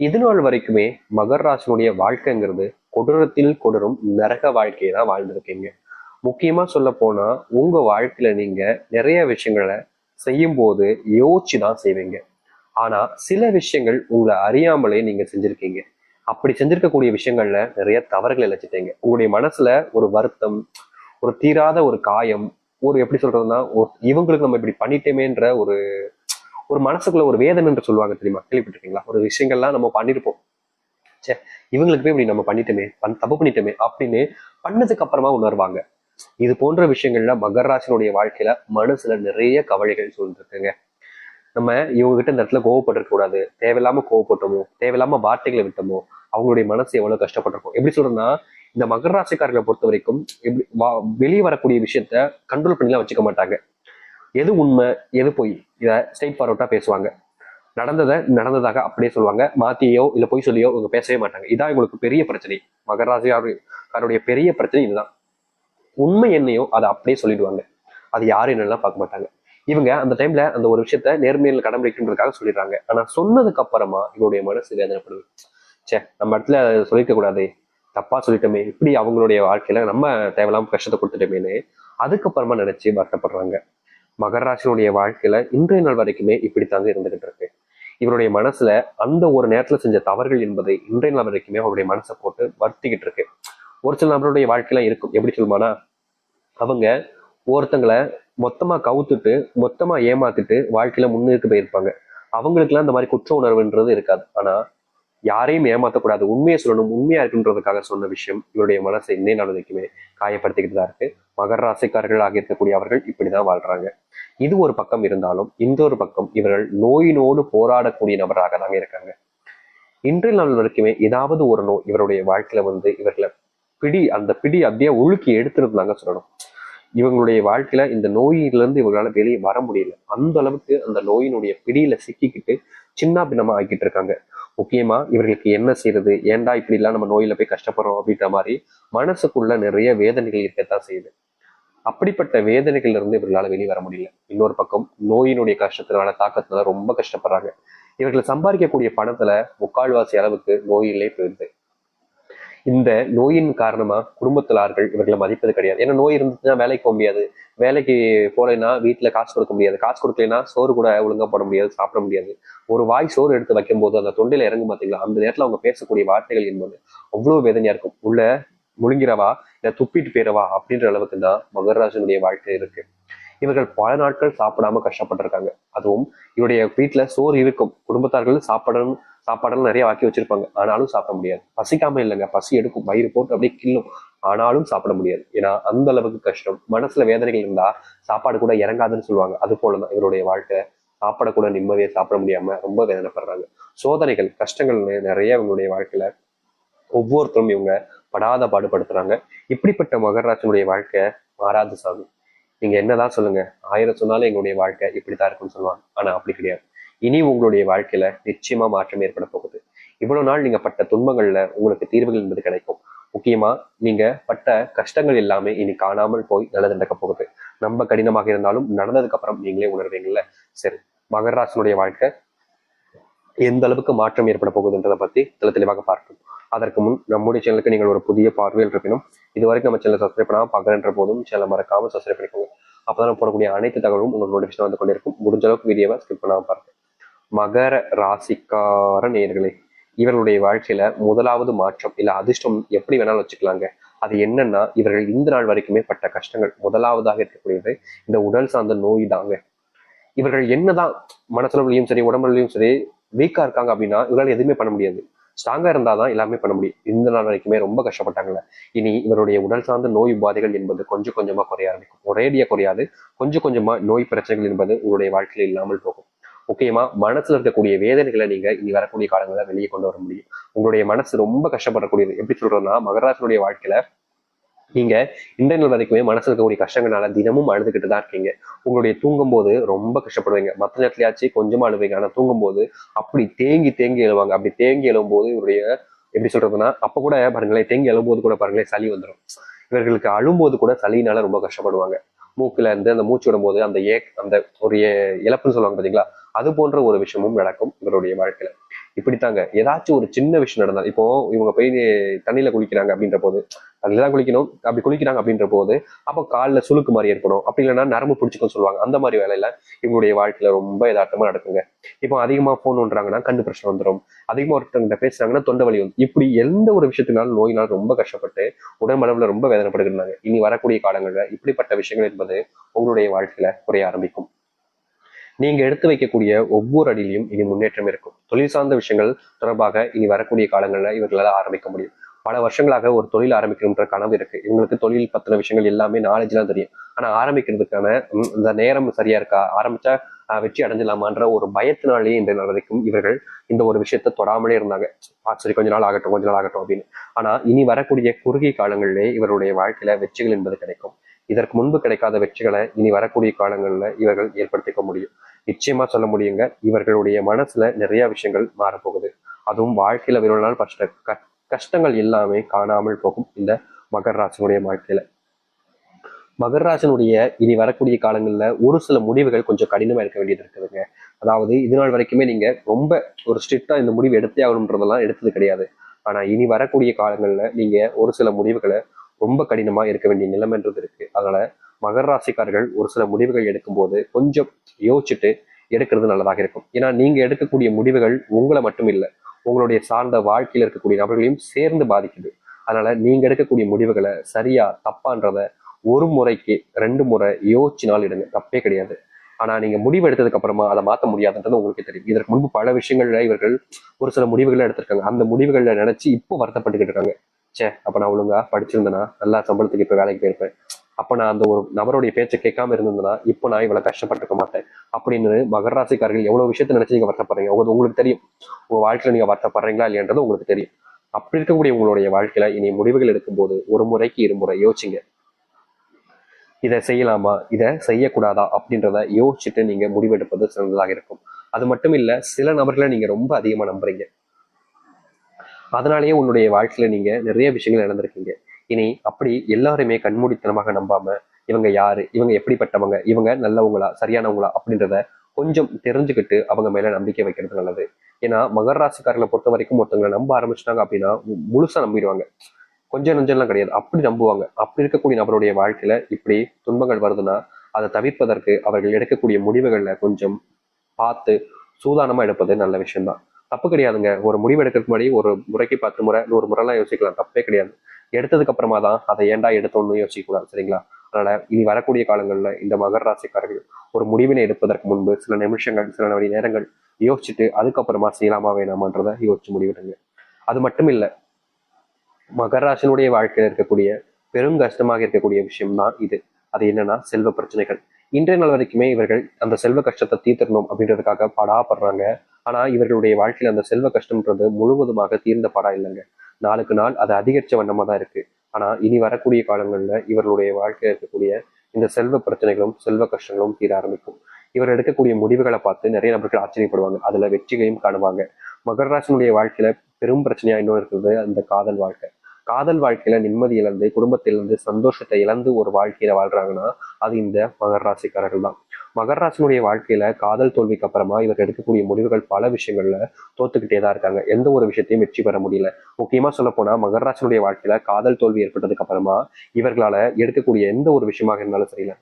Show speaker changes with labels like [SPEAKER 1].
[SPEAKER 1] இது நாள் வரைக்குமே மகர் ராசினுடைய வாழ்க்கைங்கிறது கொடூரத்தில் கொடூரம் நரக வாழ்க்கையை தான் வாழ்ந்திருக்கீங்க. முக்கியமா சொல்ல போனா உங்க வாழ்க்கையில நீங்க நிறைய விஷயங்களை செய்யும் போது யோசிச்சு தான் செய்வீங்க. ஆனா சில விஷயங்கள் உங்களை அறியாமலே நீங்க செஞ்சிருக்கீங்க. அப்படி செஞ்சிருக்கக்கூடிய விஷயங்கள்ல நிறைய தவறுகள் இழைச்சிட்டீங்க. உங்களுடைய மனசுல ஒரு வருத்தம் ஒரு தீராத ஒரு காயம் ஒரு எப்படி சொல்றதுன்னா இவங்களுக்கு நம்ம இப்படி பண்ணிட்டோமேன்ற ஒரு ஒரு மனசுக்குள்ள ஒரு வேதனை என்று சொல்லுவாங்க தெரியுமா? கேள்விப்பட்டிருக்கீங்களா? ஒரு விஷயங்கள்லாம் நம்ம பண்ணிருப்போம். சே இவங்களுக்கு போய் இப்படி நம்ம பண்ணிட்டோமே பண் தப்பு பண்ணிட்டோமே அப்படின்னு பண்ணதுக்கு அப்புறமா உணர்வாங்க. இது போன்ற விஷயங்கள்ல மகராசினுடைய வாழ்க்கையில மனசுல நிறைய கவலைகள் சூழ்ந்துருக்குங்க. நம்ம இவங்க கிட்ட இந்த இடத்துல கோவப்பட்டிருக்க கூடாது. தேவையில்லாம கோவப்பட்டோமோ தேவையில்லாம வார்த்தைகளை விட்டோமோ அவங்களுடைய மனசு எவ்வளவு கஷ்டப்பட்டிருக்கும்? எப்படி சொல்றேன்னா இந்த மகர ராசிக்காரர்களை பொறுத்த வரைக்கும் எப்படி வா- வெளியே வரக்கூடிய விஷயத்த கண்ட்ரோல் பண்ணிலாம் வச்சுக்க மாட்டாங்க. எது உண்மை எது பொய்? இதை ஸ்ட்ரைட் ஃபார்வர்டாக பேசுவாங்க. நடந்ததை நடந்ததாக அப்படியே சொல்லுவாங்க. மாத்தியோ இல்லை பொய் சொல்லியோ இவங்க பேசவே மாட்டாங்க. இதான் இவங்களுக்கு பெரிய பிரச்சனை. மகர பெரிய பிரச்சனை இதுதான். உண்மை என்னையோ அதை அப்படியே சொல்லிடுவாங்க. அது யாரு என்னெல்லாம் பார்க்க மாட்டாங்க. இவங்க அந்த டைம்ல அந்த ஒரு விஷயத்த நேர்மையில் கடைபிடிக்கின்றதுக்காக சொல்லிடுறாங்க. ஆனா சொன்னதுக்கு அப்புறமா இவருடைய மனசு வேதனைப்படுது. ச்சே நம்ம இடத்துல சொல்லிக்க கூடாது. தப்பா சொல்லிட்டோமே. இப்படி அவங்களுடைய வாழ்க்கையில நம்ம தேவையில்லாம கஷ்டத்தை கொடுத்துட்டோமேன்னு அதுக்கப்புறமா நினைச்சு வருத்தப்படுறாங்க. மகராசினுடைய வாழ்க்கையில இன்றைய நாள் வரைக்குமே இப்படித்தாங்க இருந்துகிட்டு இருக்கு. இவருடைய மனசுல அந்த ஒரு நேரத்துல செஞ்ச தவறுகள் என்பதை இன்றைய நாள் வரைக்குமே அவருடைய மனசை போட்டு வருத்திக்கிட்டு இருக்கு. ஒரு சில நபருடைய வாழ்க்கையில இருக்கும். எப்படி சொல்லுமானா அவங்க ஒருத்தங்களை மொத்தமா கவுத்துட்டு மொத்தமா ஏமாத்திட்டு வாழ்க்கையில முன்னுக்கு போயிருப்பாங்க. அவங்களுக்குலாம் இந்த மாதிரி குற்ற உணர்வுன்றது இருக்காது. ஆனா யாரையும் ஏமாத்தக்கூடாது உண்மையை சொல்லணும் உண்மையா இருக்குன்றதுக்காக சொன்ன விஷயம் இவருடைய மனசை இன்னை நாள் வரைக்குமே காயப்படுத்திக்கிட்டு தான் இருக்கு. மகர ராசிக்காரர்களாக இருக்கக்கூடிய அவர்கள் இப்படிதான் வாழ்றாங்க. இது ஒரு பக்கம் இருந்தாலும் இந்த ஒரு பக்கம் இவர்கள் நோயினோடு போராடக்கூடிய நபராக தாங்க இருக்காங்க. இன்றைய நாள் வரைக்குமே ஏதாவது ஒரு நோய் இவருடைய வாழ்க்கையில வந்து இவர்களை பிடி அந்த பிடி அப்படியே உழுக்கி எடுத்துருந்தாங்க சொல்லணும். இவங்களுடைய வாழ்க்கையில இந்த நோயிலிருந்து இவங்களால வெளியே வர முடியல. அந்த அளவுக்கு அந்த நோயினுடைய பிடியில சிக்கிக்கிட்டு சின்ன பின்னமா ஆக்கிட்டு இருக்காங்க. முக்கியமாக இவர்களுக்கு என்ன செய்யறது ஏன்டா இப்படிலாம் நம்ம நோயில் போய் கஷ்டப்படுறோம் அப்படின்ற மாதிரி மனசுக்குள்ள நிறைய வேதனைகள் இருக்கத்தான் செய்யுது. அப்படிப்பட்ட வேதனைகள்ல இருந்து இவர்களால் வெளியே வர முடியல. இன்னொரு பக்கம் நோயினுடைய கஷ்டத்தினால தாக்கத்தினால ரொம்ப கஷ்டப்படுறாங்க. இவர்கள் சம்பாதிக்கக்கூடிய பணத்துல முக்கால்வாசி அளவுக்கு நோயிலே போயிடுது. இந்த நோயின் காரணமா குடும்பத்திலார்கள் இவர்களை மதிப்பது கிடையாது. ஏன்னா நோய் இருந்துச்சுன்னா வேலைக்கு போக முடியாது. வேலைக்கு போகலைன்னா வீட்டுல காசு கொடுக்க முடியாது. காசு கொடுக்கலைன்னா சோறு கூட ஒழுங்கா போட முடியாது சாப்பிட முடியாது. ஒரு வாய் சோறு எடுத்து வைக்கும் போது அந்த தொண்டையில இறங்கும் பாத்தீங்களா? அந்த நேரத்துல அவங்க பேசக்கூடிய வார்த்தைகள் என்பது அவ்வளவு வேதனையா இருக்கும். உள்ள முழுங்கிறவா இல்ல துப்பிட்டு போயிடவா அப்படின்ற அளவுக்கு தான் மகராஜனுடைய வாழ்க்கை இருக்கு. இவர்கள் பல நாட்கள் சாப்பிடாம கஷ்டப்பட்டிருக்காங்க. அதுவும் இவருடைய வீட்டுல சோறு இருக்கும். குடும்பத்தார்கள் சாப்பிடணும் சாப்பாடெல்லாம் நிறைய ஆக்கி வச்சிருப்பாங்க. ஆனாலும் சாப்பிட முடியாது. பசிக்காம இல்லைங்க. பசி எடுக்கும். வயிறு போட்டு அப்படியே கிள்ளும். ஆனாலும் சாப்பிட முடியாது. ஏன்னா அந்த அளவுக்கு கஷ்டம். மனசுல வேதனைகள் இருந்தா சாப்பாடு கூட இறங்காதுன்னு சொல்லுவாங்க. அது போலதான் இவருடைய வாழ்க்கை. சாப்பாட கூட சாப்பிட முடியாம ரொம்ப வேதனைப்படுறாங்க. சோதனைகள் கஷ்டங்கள் நிறைய இவங்களுடைய வாழ்க்கையில ஒவ்வொருத்தரும் இவங்க படாத பாடுபடுத்துறாங்க. இப்படிப்பட்ட மகராஜனுடைய வாழ்க்கை மாறாது சாமி. நீங்க என்னதான் சொல்லுங்க. ஆயிரம் சொன்னாலும் எங்களுடைய வாழ்க்கை இப்படித்தான் இருக்கும்னு சொல்லுவாங்க. ஆனா அப்படி கிடையாது. இனி உங்களுடைய வாழ்க்கையில நிச்சயமா மாற்றம் ஏற்பட போகுது. இவ்வளவு நாள் நீங்க பட்ட துன்பங்கள்ல உங்களுக்கு தீர்வுகள் என்பது கிடைக்கும். முக்கியமா நீங்க பட்ட கஷ்டங்கள் எல்லாமே இனி காணாமல் போய் நல்லது நடக்க போகுது. நம்ம கடினமாக இருந்தாலும் நடந்ததுக்கு அப்புறம் நீங்களே உணர்வீங்கல்ல? சரி மகராசனுடைய வாழ்க்கை எந்த அளவுக்கு மாற்றம் ஏற்பட போகுதுன்றதை பத்தி தெளி தெளிவாக பார்ப்போம். அதற்கு முன் நம்முடைய சேனலுக்கு நீங்கள் ஒரு புதிய பார்வையில் இருப்பினும் இதுவரைக்கும் நம்ம சேனல் சப்ஸ்கிரைப் பண்ணாமல் பார்க்குறன்ற போதும் சேனல் மறக்காம சப்ஸ்கிரைப் பண்ணிக்கோங்க. அப்பதான் போடக்கூடிய அனைத்து தகவலும் உங்களுக்கு நோட்டிஃபிகேஷன் வந்து கொண்டிருக்கும். முடிஞ்ச அளவுக்கு வீடியோவை ஸ்கிப் பண்ணாம பாருங்க. மகர ராசிக்கார நேயர்களே இவர்களுடைய வாழ்க்கையில முதலாவது மாற்றம் இல்ல அதிர்ஷ்டம் எப்படி வேணாலும் வச்சுக்கலாங்க. அது என்னன்னா இவர்கள் இந்த நாள் வரைக்குமே பட்ட கஷ்டங்கள் முதலாவதாக இருக்கக்கூடியது இந்த உடல் சார்ந்த நோய் தாங்க. இவர்கள் என்னதான் மனசுலயும் சரி உடம்புலையும் சரி வீக்கா இருக்காங்க அப்படின்னா இவரால் எதுவுமே பண்ண முடியாது. ஸ்ட்ராங்கா இருந்தாதான் எல்லாமே பண்ண முடியும். இந்த நாள் வரைக்குமே ரொம்ப கஷ்டப்பட்டாங்கல்ல. இனி இவருடைய உடல் சார்ந்த நோய் உபாதைகள் என்பது கொஞ்சம் கொஞ்சமா குறைய ஆரம்பிக்கும். ஒரேடியா குறையாது. கொஞ்சம் கொஞ்சமா நோய் பிரச்சனைகள் என்பது உங்களுடைய வாழ்க்கையில் இல்லாமல் போகும். முக்கியமா மனசுல இருக்கக்கூடிய வேதனைகளை நீங்க இனி வரக்கூடிய காலங்களில் வெளியே கொண்டு வர முடியும். உங்களுடைய மனசு ரொம்ப கஷ்டப்படக்கூடியது. எப்படி சொல்றதுன்னா மகராசனுடைய வாழ்க்கையில நீங்க இந்த நாள் வரைக்குமே மனசுல இருக்கக்கூடிய கஷ்டங்களால தினமும் அழுதுகிட்டு தான் இருக்கீங்க. உங்களுடைய தூங்கும் போது ரொம்ப கஷ்டப்படுவீங்க. மற்ற நேரத்துலயாச்சும் கொஞ்சமா அழுவீங்க. ஆனா தூங்கும் போது அப்படி தேங்கி தேங்கி எழுவாங்க. அப்படி தேங்கி எழும்போது இவருடைய எப்படி சொல்றதுன்னா அப்ப கூட பாருங்களேன் தேங்கி எழும்போது கூட பாருங்களேன் சளி வந்துடும் இவர்களுக்கு அழும்போது கூட சளினால ரொம்ப கஷ்டப்படுவாங்க. மூக்கில் இருந்து அந்த மூச்சு விடும்போது அந்த ஏக் அந்த ஒரு இழப்புன்னு சொல்லுவாங்க பார்த்தீங்களா அது போன்ற ஒரு விஷயமும் நடக்கும் இவருடைய வாழ்க்கையில். இப்படித்தாங்க. ஏதாச்சும் ஒரு சின்ன விஷயம் நடந்தால் இப்போ இவங்க போய் தண்ணியில குளிக்கிறாங்க அப்படின்ற போது தண்ணியில தான் குளிக்கணும் அப்படி குளிக்கிறாங்க அப்படின்ற போது அப்போ காலில் சுளுக்கு மாதிரி ஏற்படும். அப்படி இல்லைன்னா நரம்பு பிடிச்சிக்கும் சொல்லுவாங்க. அந்த மாதிரி வேலையில இவங்களுடைய வாழ்க்கையில ரொம்ப யதார்த்தமா நடக்குங்க. இப்போ அதிகமா போன் ஒன்றாங்கன்னா கண்டு பிரச்சனை வந்துடும் அதிகமா ஒருத்தவங்கிட்ட பேசுறாங்கன்னா தொண்டை வலி வந்து இப்படி எந்த ஒரு விஷயத்தினாலும் நோயினால் ரொம்ப கஷ்டப்பட்டு உடம்பளவுல ரொம்ப வேதனைப்படுகிறாங்க இனி வரக்கூடிய காலங்களில் இப்படிப்பட்ட விஷயங்கள் என்பது உங்களுடைய வாழ்க்கையில குறைய ஆரம்பிக்கும். நீங்க எடுத்து வைக்கக்கூடிய ஒவ்வொரு அடியிலையும் இனி முன்னேற்றம் இருக்கும். தொழில் சார்ந்த விஷயங்கள் தொடர்பாக இனி வரக்கூடிய காலங்களில் இவர்களால் ஆரம்பிக்க முடியும். பல வருஷங்களாக ஒரு தொழில் ஆரம்பிக்கணுன்ற கனவு இருக்கு. இவங்களுக்கு தொழில் பத்தின விஷயங்கள் எல்லாமே நாலேஜ்லாம் தெரியும். ஆனா ஆரம்பிக்கிறதுக்கான இந்த நேரம் சரியா இருக்கா? ஆரம்பிச்சா ஆஹ், வெற்றி அடைஞ்சலாமான்ற ஒரு பயத்தினாலேயே இந்த வரைக்கும் இவர்கள் இந்த ஒரு விஷயத்தை தொடாமலே இருந்தாங்க. சரி கொஞ்ச நாள் ஆகட்டும் கொஞ்ச நாள் ஆகட்டும் அப்படின்னு. ஆனா இனி வரக்கூடிய குறுகிய காலங்களிலே இவருடைய வாழ்க்கையில வெற்றிகள் என்பது கிடைக்கும். இதற்கு முன்பு கிடைக்காத வெற்றிகளை இனி வரக்கூடிய காலங்களில் இவர்கள் ஏற்படுத்திக்க முடியும். நிச்சயமா சொல்ல முடியுங்க. இவர்களுடைய மனசுல நிறைய விஷயங்கள் மாறப்போகுது. அதுவும் வாழ்க்கையில இவ்வளவு கஷ்ட க- கஷ்டங்கள் எல்லாமே காணாமல் போகும் இந்த மகர் ராசினுடைய வாழ்க்கையில. மகர் ராசினுடைய இனி வரக்கூடிய காலங்கள்ல ஒரு சில முடிவுகள் கொஞ்சம் கடினமா இருக்க வேண்டியது இருக்குதுங்க. அதாவது இது நாள் வரைக்குமே நீங்க ரொம்ப ஒரு ஸ்ட்ரிக்டா இந்த முடிவு எடுத்தே ஆகணுன்றதெல்லாம் எடுத்தது கிடையாது. ஆனா இனி வரக்கூடிய காலங்கள்ல நீங்க ஒரு சில முடிவுகளை ரொம்ப கடினமா இருக்க வேண்டிய நிலைமைன்றது இருக்கு. அதனால மகர் ராசிக்காரர்கள் ஒரு சில முடிவுகள் எடுக்கும்போது கொஞ்சம் யோசிச்சுட்டு எடுக்கிறது நல்லதாக இருக்கும். ஏன்னா நீங்க எடுக்கக்கூடிய முடிவுகள் உங்களை மட்டும் இல்லை உங்களுடைய சார்ந்த வாழ்க்கையில் இருக்கக்கூடிய நபர்களையும் சேர்ந்து பாதிக்குது. அதனால நீங்க எடுக்கக்கூடிய முடிவுகளை சரியா தப்பான்றத ஒரு முறைக்கு ரெண்டு முறை யோசிச்சினால் எடுங்க. தப்பே கிடையாது. ஆனா நீங்க முடிவு எடுத்ததுக்கு அப்புறமா அதை மாத்த முடியாதுன்றது உங்களுக்கு தெரியும். இதற்கு முன்பு பல விஷயங்கள்ல இவர்கள் ஒரு சில முடிவுகளை எடுத்திருக்காங்க. அந்த முடிவுகளை நினைச்சு இப்போ வருத்தப்பட்டுக்கிட்டு இருக்காங்க. ச்சே அப்ப நான் ஒழுங்கா படிச்சிருந்தேனா? நல்லா சம்பளத்துக்கு இப்ப வேலைக்கு போயிருப்பேன். அப்போ நான் அந்த ஒரு நபருடைய பேச்சை கேட்காம இருந்ததுன்னா இப்போ நான் இவ்வளோ கஷ்டப்பட்டுக்க மாட்டேன். அப்படின்னு மகராசிக்காரர்கள் எவ்வளோ விஷயத்தை நினச்சி நீங்கள் வருத்தப்படுறீங்க? உங்களுக்கு உங்களுக்கு தெரியும். உங்கள் வாழ்க்கையில நீங்க வருத்தப்படுறீங்களா இல்லைன்றது உங்களுக்கு தெரியும். அப்படி இருக்கக்கூடிய உங்களுடைய வாழ்க்கையில இனி முடிவுகள் எடுக்கும்போது ஒரு முறைக்கு இருமுறை யோசிங்க. இதை செய்யலாமா? இதை செய்யக்கூடாதா? அப்படின்றத யோசிச்சுட்டு நீங்க முடிவெடுப்பது சிறந்ததாக இருக்கும். அது மட்டும் இல்ல சில நபர்களை நீங்க ரொம்ப அதிகமா நம்புறீங்க. அதனாலேயே உன்னுடைய வாழ்க்கையில நீங்க நிறைய விஷயங்கள் நடந்திருக்கீங்க. இனி அப்படி எல்லாருமே கண்மூடித்தனமாக நம்பாம இவங்க யாரு? இவங்க எப்படிப்பட்டவங்க? இவங்க நல்லவங்களா? சரியானவங்களா? அப்படின்றத கொஞ்சம் தெரிஞ்சுக்கிட்டு அவங்க மேல நம்பிக்கை வைக்கிறது நல்லது. ஏன்னா மகர ராசிக்காரர்களை பொறுத்த வரைக்கும் ஒருத்தவங்களை நம்ப ஆரம்பிச்சிட்டாங்க அப்படின்னா முழுசா நம்பிடுவாங்க. கொஞ்சம் நஞ்சம்லாம் கிடையாது. அப்படி நம்புவாங்க. அப்படி இருக்கக்கூடிய நபருடைய வாழ்க்கையில இப்படி துன்பங்கள் வருதுன்னா அதை தவிர்ப்பதற்கு அவர்கள் எடுக்கக்கூடிய முடிவுகளில் கொஞ்சம் பார்த்து சூதானமா எடுப்பது நல்ல விஷயம்தான். தப்பு கிடையாதுங்க. ஒரு முடிவு எடுக்கிறதுக்கு முன்னாடி ஒரு முறைக்கு பத்து முறை நூறு முறைலாம் யோசிக்கலாம். தப்பே கிடையாது. எடுத்ததுக்கு அப்புறமா தான் அதை ஏன்டா எடுத்தோன்னு யோசிக்க கூடாது சரிங்களா? அதனால இனி வரக்கூடிய காலங்களில் இந்த மகர ராசிக்காரர்கள் ஒரு முடிவினை எடுப்பதற்கு முன்பு சில நிமிஷங்கள் சில மணி நேரங்கள் யோசிச்சுட்டு அதுக்கப்புறமா செய்யலாமா வேணாமான்றதை யோசிச்சு முடிவிடுங்க. அது மட்டும் இல்லை மகர ராசினுடைய வாழ்க்கையில் இருக்கக்கூடிய பெரும் கஷ்டமாக இருக்கக்கூடிய விஷயம் தான் இது. அது என்னன்னா செல்வ பிரச்சனைகள். இன்றைய நாள் வரைக்குமே இவர்கள் அந்த செல்வ கஷ்டத்தை தீர்த்தரணும் அப்படின்றதுக்காக படாப்படுறாங்க. ஆனா இவர்களுடைய வாழ்க்கையில் அந்த செல்வ கஷ்டம்ன்றது முழுவதுமாக தீர்ந்த படா இல்லைங்க. நாளுக்கு நாள் அது அதிகரிச்ச வண்ணமா தான் இருக்கு. ஆனா இனி வரக்கூடிய காலங்களில் இவர்களுடைய வாழ்க்கையில் இருக்கக்கூடிய இந்த செல்வ பிரச்சனைகளும் செல்வ கஷ்டங்களும் தீர ஆரம்பிக்கும். இவர் எடுக்கக்கூடிய முடிவுகளை பார்த்து நிறைய நபர்கள் ஆச்சரியப்படுவாங்க. அதுல வெற்றிகளையும் காணுவாங்க. மகராசனுடைய வாழ்க்கையில பெரும் பிரச்சனையா இன்னும் இருக்கிறது அந்த காதல் வாழ்க்கை. காதல் வாழ்க்கையில நிம்மதி இழந்து குடும்பத்திலிருந்து சந்தோஷத்தை இழந்து ஒரு வாழ்க்கையில வாழ்றாங்கன்னா அது இந்த மகர ராசிக்காரர்கள் தான். மகராசனுடைய வாழ்க்கையில காதல் தோல்விக்கு அப்புறமா இவர் எடுக்கக்கூடிய முடிவுகள் பல விஷயங்கள்ல தோத்துக்கிட்டே தான் இருக்காங்க. எந்த ஒரு விஷயத்தையும் வெற்றி பெற முடியல. முக்கியமா சொல்ல போனா மகராசனுடைய வாழ்க்கையில காதல் தோல்வி ஏற்பட்டதுக்கு அப்புறமா இவர்களால எடுக்கக்கூடிய எந்த ஒரு விஷயமாக இருந்தாலும் சரியில்லை.